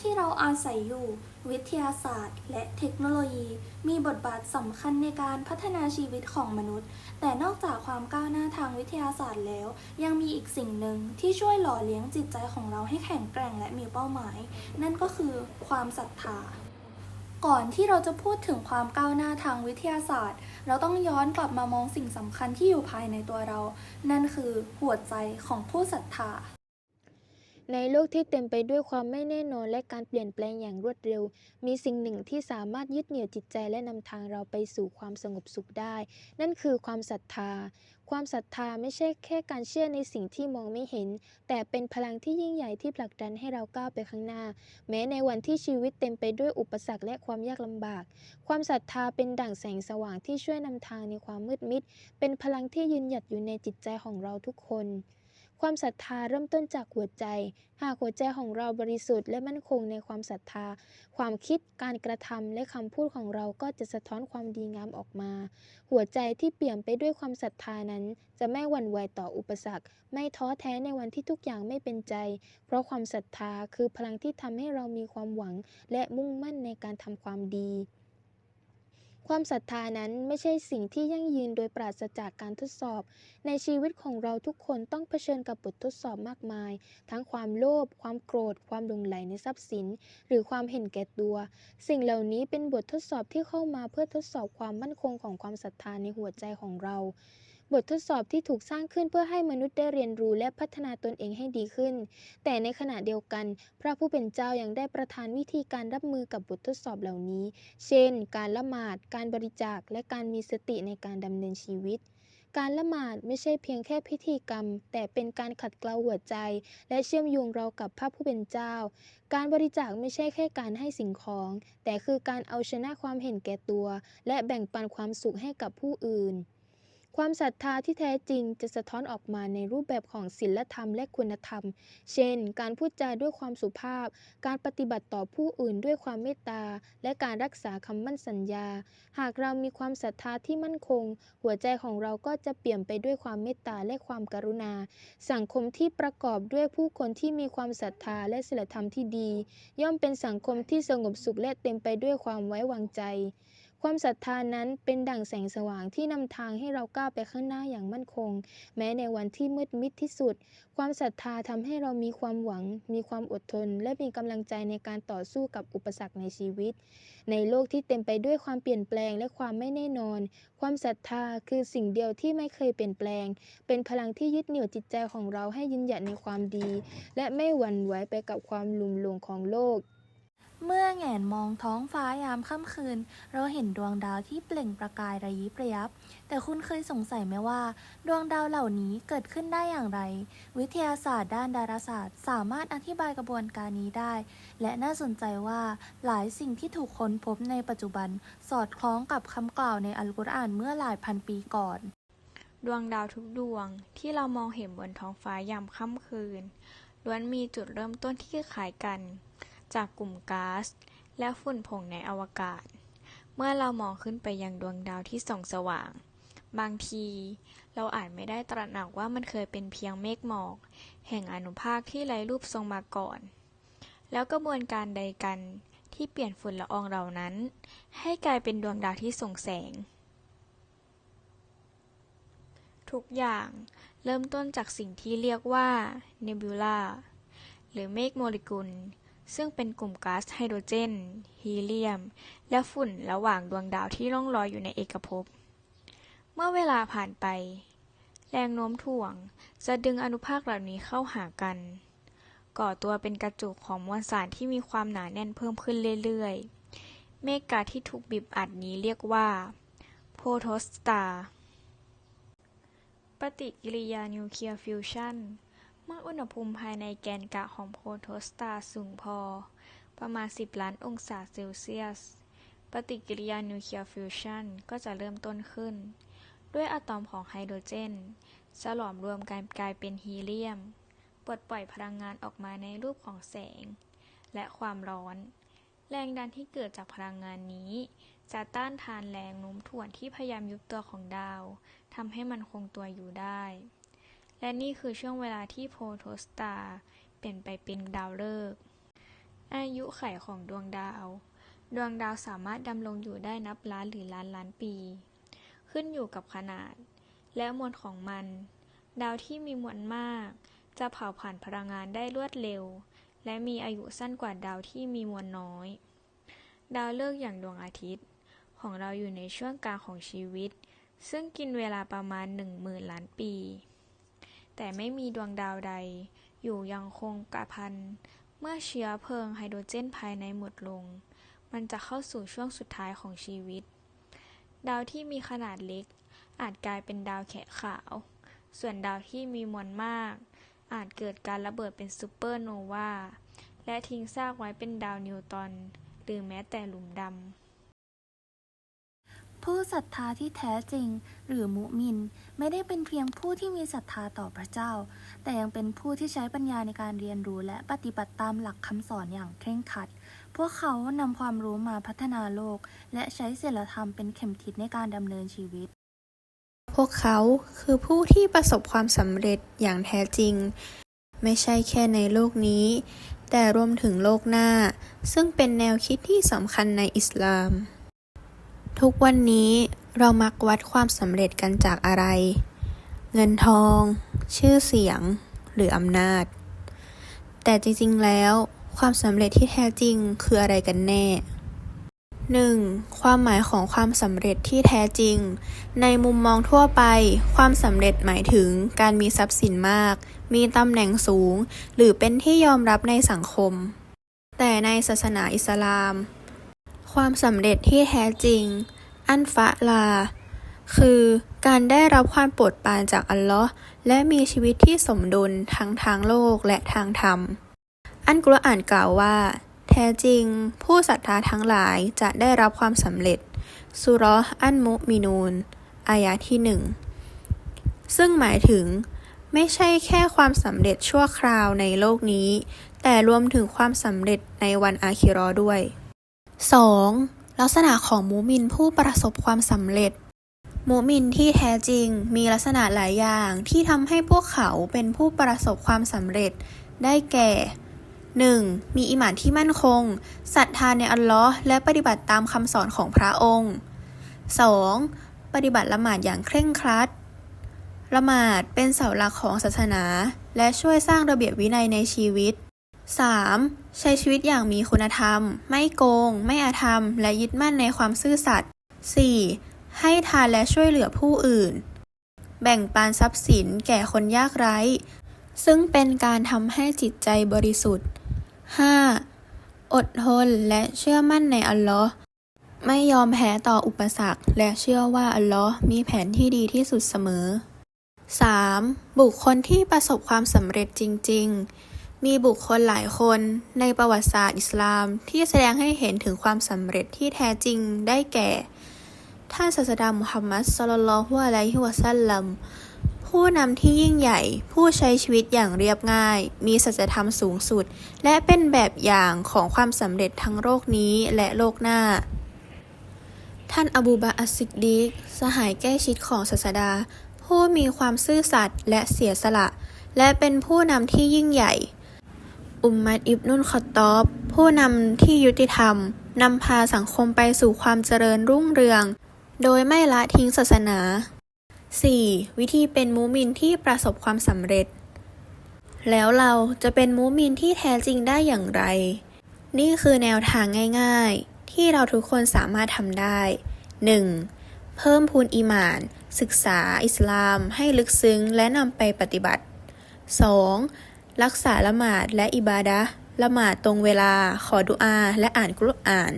ที่เราอาศัยอยู่ วิทยาศาสตร์ และเทคโนโลยี มีบทบาทสำคัญในการพัฒนาชีวิตของมนุษย์ แต่นอกจากความก้าวหน้าทางวิทยาศาสตร์แล้ว ยังมีอีกสิ่งหนึ่งที่ช่วยหล่อเลี้ยงจิตใจของเราให้แข็งแกร่งและมีเป้าหมาย นั่นก็คือความศรัทธาก่อนที่เราจะพูดถึงความก้าวหน้าทางวิทยาศาสตร์ เราต้องย้อนกลับมามองสิ่งสำคัญที่อยู่ภายในตัวเรา นั่นคือหัวใจของผู้ศรัทธา ในโลกที่เต็มไปด้วยความไม่แน่นอนและการเปลี่ยนแปลงอย่างรวดเร็ว มีสิ่งหนึ่งที่สามารถยึดเหนี่ยวจิตใจและนำทางเราไปสู่ความสงบสุขได้ นั่นคือความศรัทธา ความศรัทธาไม่ใช่แค่การเชื่อในสิ่งที่มองไม่เห็น แต่เป็นพลังที่ยิ่งใหญ่ที่ผลักดันให้เราก้าวไปข้างหน้า แม้ในวันที่ชีวิตเต็มไปด้วยอุปสรรคและความยากลำบาก ความศรัทธาเป็นดั่งแสงสว่างที่ช่วยนำทางในความมืดมิด เป็นพลังที่ยืนหยัดอยู่ในจิตใจของเราทุกคน ความศรัทธาเริ่มต้นจากหัวใจ หากหัวใจของเราบริสุทธิ์และมั่นคงในความศรัทธา ความคิด การกระทำและคำพูดของเราก็จะสะท้อนความดีงามออกมา หัวใจที่เปี่ยมไปด้วยความศรัทธานั้น จะไม่หวั่นไหวต่ออุปสรรค ไม่ท้อแท้ในวันที่ทุกอย่างไม่เป็นใจ เพราะความศรัทธาคือพลังที่ทำให้เรามีความหวัง และมุ่งมั่นในการทำความดี ความศรัทธานั้นไม่ใช่สิ่งที่ยั่งยืนโดยปราศจากการทดสอบ ในชีวิตของเราทุกคนต้องเผชิญกับบททดสอบมากมาย ทั้งความโลภ ความโกรธ ความหลงไหลในทรัพย์สิน หรือความเห็นแก่ตัว สิ่งเหล่านี้เป็นบททดสอบที่เข้ามาเพื่อทดสอบความมั่นคงของความศรัทธาในหัวใจของเรา บททดสอบที่ถูกสร้างขึ้นเพื่อให้มนุษย์ได้เรียนรู้และพัฒนาตนเองให้ดีขึ้น แต่ในขณะเดียวกัน พระผู้เป็นเจ้ายังได้ประทานวิธีการรับมือกับบททดสอบเหล่านี้ เช่น การละหมาด การบริจาค และการมีสติในการดำเนินชีวิตการละหมาดไม่ใช่เพียงแค่พิธีกรรม แต่เป็นการขัดเกลาหัวใจ และเชื่อมโยงเรากับพระผู้เป็นเจ้า การบริจาคไม่ใช่แค่การให้สิ่งของ แต่คือการเอาชนะความเห็นแก่ตัว และแบ่งปันความสุขให้กับผู้อื่น ความศรัทธาที่แท้จริงจะสะท้อนออกมาในรูปแบบของศีลธรรมและคุณธรรม เช่น การพูดจาด้วยความสุภาพ การปฏิบัติต่อผู้อื่นด้วยความเมตตา และการรักษาคำมั่นสัญญา หากเรามีความศรัทธาที่มั่นคง หัวใจของเราก็จะเปลี่ยมไปด้วยความเมตตาและความกรุณา สังคมที่ประกอบด้วยผู้คนที่มีความศรัทธาและศีลธรรมที่ดี ย่อมเป็นสังคมที่สงบสุขและเต็มไปด้วยความไว้วางใจ ความศรัทธานั้นเป็นดั่งแสงสว่างที่นำทางให้เราก้าวไปข้างหน้าอย่างมั่นคง แม้ในวันที่มืดมิดที่สุด ความศรัทธาทำให้เรามีความหวัง มีความอดทน และมีกำลังใจในการต่อสู้กับอุปสรรคในชีวิต ในโลกที่เต็มไปด้วยความเปลี่ยนแปลงและความไม่แน่นอน ความศรัทธาคือสิ่งเดียวที่ไม่เคยเปลี่ยนแปลง เป็นพลังที่ยึดเหนี่ยวจิตใจของเราให้ยืนหยัดในความดี และไม่หวั่นไหวไปกับความหลุ่มหลงของโลก เมื่อแงนมองท้องฟ้ายามค่ำคืน เราเห็นดวงดาวที่เปล่งประกายระยิบระยับ แต่คุณเคยสงสัยไหมว่า ดวงดาวเหล่านี้เกิดขึ้นได้อย่างไร วิทยาศาสตร์ด้านดาราศาสตร์ สามารถอธิบายกระบวนการนี้ได้ และน่าสนใจว่าหลายสิ่งที่ถูกค้นพบในปัจจุบัน สอดคล้องกับคำกล่าวในอัลกุรอานเมื่อหลายพันปีก่อนดวงดาวทุกดวงที่เรามองเห็นบนท้องฟ้ายามค่ำคืนล้วนมีจุดเริ่มต้นที่คล้ายกัน จากกลุ่มก๊าซและฝุ่นผงในอวกาศ เมื่อเรามองขึ้นไปยังดวงดาวที่ส่องสว่าง บางที เราอาจไม่ได้ตระหนักว่ามันเคยเป็นเพียงเมฆหมอก แห่งอนุภาคที่ไร้รูปทรงมาก่อน แล้วกระบวนการใดกันที่เปลี่ยนฝุ่นละอองเหล่านั้น ให้กลายเป็นดวงดาวที่ส่งแสง ทุกอย่างเริ่มต้นจากสิ่งที่เรียกว่าเนบิวลาหรือเมฆโมเลกุล ซึ่งเป็นกลุ่มก๊าซไฮโดรเจน ฮีเลียม และฝุ่นระหว่างดวงดาวที่ล่องลอยอยู่ในเอกภพ เมื่อเวลาผ่านไป แรงโน้มถ่วงจะดึงอนุภาคเหล่านี้เข้าหากัน ก่อตัวเป็นกระจุกของมวลสารที่มีความหนาแน่นเพิ่มขึ้นเรื่อยๆ เมฆกาที่ถูกบีบอัดนี้เรียกว่าโพโทสตาร์ปฏิกิริยานิวเคลียร์ฟิวชัน เมื่ออุณหภูมิภายในแกนกะของโพโทสตาสูงพอ ประมาณ 10 ล้านองศาเซลเซียส ปฏิกิริยานิวเคลียร์ฟิวชันก็จะเริ่มต้นขึ้น ด้วยอะตอมของไฮโดรเจนจะหลอมรวมกันกลายเป็นฮีเลียม ปลดปล่อยพลังงานออกมาในรูปของแสง และความร้อน แรงดันที่เกิดจากพลังงานนี้ จะต้านทานแรงโน้มถ่วงที่พยายามยุบตัวของดาวทำให้มันคงตัวอยู่ได้ และนี่คือช่วงเวลาที่โพโทสตาร์เปลี่ยนไปเป็นดาวฤกษ์อายุไขของดวงดาว ดวงดาวสามารถดำรงอยู่ได้นับล้านหรือล้านล้านปี ขึ้นอยู่กับขนาด และมวลของมัน ดาวที่มีมวลมาก จะเผาผ่านพลังงานได้รวดเร็ว และมีอายุสั้นกว่าดาวที่มีมวลน้อย ดาวฤกษ์อย่างดวงอาทิตย์ ของเราอยู่ในช่วงกลางของชีวิต ซึ่งกินเวลาประมาณ10,000 ล้านปี แต่ไม่มีดวงดาวใด อยู่ยังคงกระพัน เมื่อเชื้อเพลิงไฮโดรเจนภายในหมดลง มันจะเข้าสู่ช่วงสุดท้ายของชีวิต ดาวที่มีขนาดเล็ก อาจกลายเป็นดาวแขะขาว ส่วนดาวที่มีมวลมาก อาจเกิดการระเบิดเป็นซูเปอร์โนวาและทิ้งซากไว้เป็นดาวนิวตอนหรือแม้แต่หลุมดำ ผู้ศรัทธาที่แท้จริง หรือมุมิน ไม่ได้เป็นเพียงผู้ที่มีศรัทธาต่อพระเจ้า แต่ยังเป็นผู้ที่ใช้ปัญญาในการเรียนรู้และปฏิบัติตามหลักคำสอนอย่างเคร่งครัด พวกเขานำความรู้มาพัฒนาโลก และใช้ศีลธรรมเป็นเข็มทิศในการดำเนินชีวิตพวกเขาคือผู้ที่ประสบความสำเร็จอย่างแท้จริง ไม่ใช่แค่ในโลกนี้ แต่รวมถึงโลกหน้า ซึ่งเป็นแนวคิดที่สำคัญในอิสลาม ทุกวันนี้เรามักวัดความสำเร็จกันจากอะไร เงินทอง ชื่อเสียง หรืออำนาจ แต่จริงๆ แล้ว ความสำเร็จที่แท้จริงคืออะไรกันแน่ 1. ความหมายของความสำเร็จที่แท้จริง ในมุมมองทั่วไป ความสำเร็จหมายถึงการมีทรัพย์สินมาก มีตำแหน่งสูง หรือเป็นที่ยอมรับในสังคม แต่ในศาสนาอิสลาม ความสำเร็จที่แท้จริง อันฟะลา คือการได้รับความโปรดปรานจากอัลลอฮ์และมีชีวิตที่สมดุลทั้งทางโลกและทางธรรม อันกุรอานกล่าวว่า แท้จริง ผู้ศรัทธาทั้งหลายจะได้รับความสำเร็จสุราะห์อันมุมินูนอายะที่หนึ่งซึ่งหมายถึง ไม่ใช่แค่ความสำเร็จชั่วคราวในโลกนี้ แต่รวมถึงความสำเร็จในวันอาคิราะห์ด้วย 2. ลักษณะของมุมินผู้ประสบความสำเร็จมุมินที่แท้จริงมีลักษณะหลายอย่างที่ทำให้พวกเขาเป็นผู้ประสบความสำเร็จ ได้แก่ 1. มีอิมานที่มั่นคงศรัทธาในอัลลอฮ์และปฏิบัติตามคำสอนของพระองค์ 2. ปฏิบัติละหมาดอย่างเคร่งครัด ละหมาดเป็นเสาหลักของศาสนา และช่วยสร้างระเบียบวินัยในชีวิต 3. ใช้ชีวิตอย่างมีคุณธรรม ไม่โกง ไม่อาธรรม และยึดมั่นในความซื่อสัตย์ 4. ให้ทานและช่วยเหลือผู้อื่น แบ่งปันทรัพย์สินแก่คนยากไร้ ซึ่งเป็นการทำให้จิตใจบริสุทธิ์ 5. อดทนและเชื่อมั่นในอัลลอฮ์ไม่ยอมแพ้ต่ออุปสรรค และเชื่อว่าอัลลอฮ์มีแผนที่ดีที่สุดเสมอ 3. บุคคลที่ประสบความสำเร็จจริง ๆ มีบุคคลหลายคนในประวัติศาสตร์อิสลามที่แสดงให้เห็นถึงความสำเร็จที่แท้จริงได้แก่ ท่านศาสดามุฮัมมัดศ็อลลัลฮุอะลัยฮิวะซัลลัมผู้นำที่ยิ่งใหญ่ผู้ใช้ชีวิตอย่างเรียบง่าย มีสัจธรรมสูงสุด และเป็นแบบอย่างของความสำเร็จทั้งโลกนี้และโลกหน้า ท่านอบูบะอัสซิดดีกสหายใกล้ชิดของศาสดา ผู้มีความซื่อสัตย์และเสียสละ และเป็นผู้นำที่ยิ่งใหญ่ อุมมัดอิบนุลคอตอบ ผู้นำที่ยุติธรรม นำพาสังคมไปสู่ความเจริญรุ่งเรือง โดยไม่ละทิ้งศาสนา 4. วิธีเป็นมูมินที่ประสบความสำเร็จ แล้วเราจะเป็นมูมินที่แท้จริงได้อย่างไร นี่คือแนวทางง่าย ๆ ที่เราทุกคนสามารถทำได้ 1. เพิ่มพูนอีมาน ศึกษาอิสลามให้ลึกซึ้งและนำไปปฏิบัติ 2. รักษาละหมาดและอิบาดะละหมาดตรงเวลา ขอดุอา และอ่านกุรอาน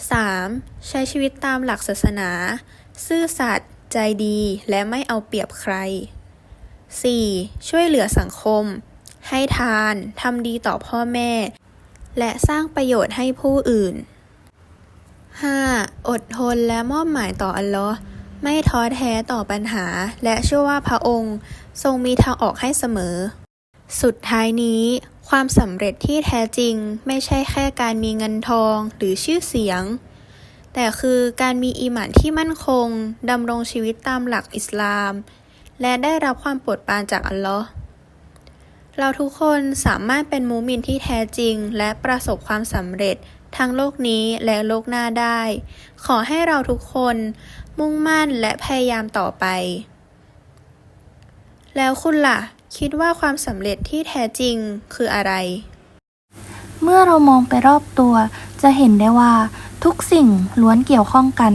3. ใช้ชีวิตตามหลักศาสนา ซื่อสัตย์ใจดีและไม่เอาเปรียบใคร 4. ช่วยเหลือสังคม ให้ทาน ทำดีต่อพ่อแม่ และสร้างประโยชน์ให้ผู้อื่น 5. อดทนและมอบหมายต่ออัลลอฮ์ไม่ท้อแท้ต่อปัญหา และเชื่อว่าพระองค์ ทรงมีทางออกให้เสมอ สุดท้ายนี้ ความสำเร็จที่แท้จริงไม่ใช่แค่การมีเงินทองหรือชื่อเสียง แต่คือการมีอีหมานที่มั่นคงดำรงชีวิตตามหลักอิสลาม และได้รับความโปรดปรานจากอัลลอฮ์เราทุกคนสามารถเป็นมูมินที่แท้จริง และประสบความสำเร็จทั้งโลกนี้และโลกหน้าได้ ขอให้เราทุกคนมุ่งมั่นและพยายามต่อไป แล้วคุณล่ะ คิดว่าความสำเร็จที่แท้จริงคืออะไร เมื่อเรามองไปรอบตัว จะเห็นได้ว่าทุกสิ่งล้วนเกี่ยวข้องกัน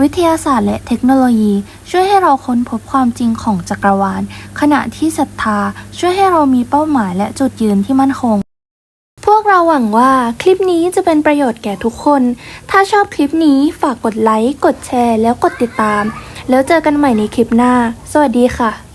วิทยาศาสตร์และเทคโนโลยี ช่วยให้เราค้นพบความจริงของจักรวาล ขณะที่ศรัทธาช่วยให้เรามีเป้าหมายและจุดยืนที่มั่นคง พวกเราหวังว่าคลิปนี้จะเป็นประโยชน์แก่ทุกคน ถ้าชอบคลิปนี้ฝากกดไลค์ กดแชร์ แล้วกดติดตาม แล้วเจอกันใหม่ในคลิปหน้า สวัสดีค่ะ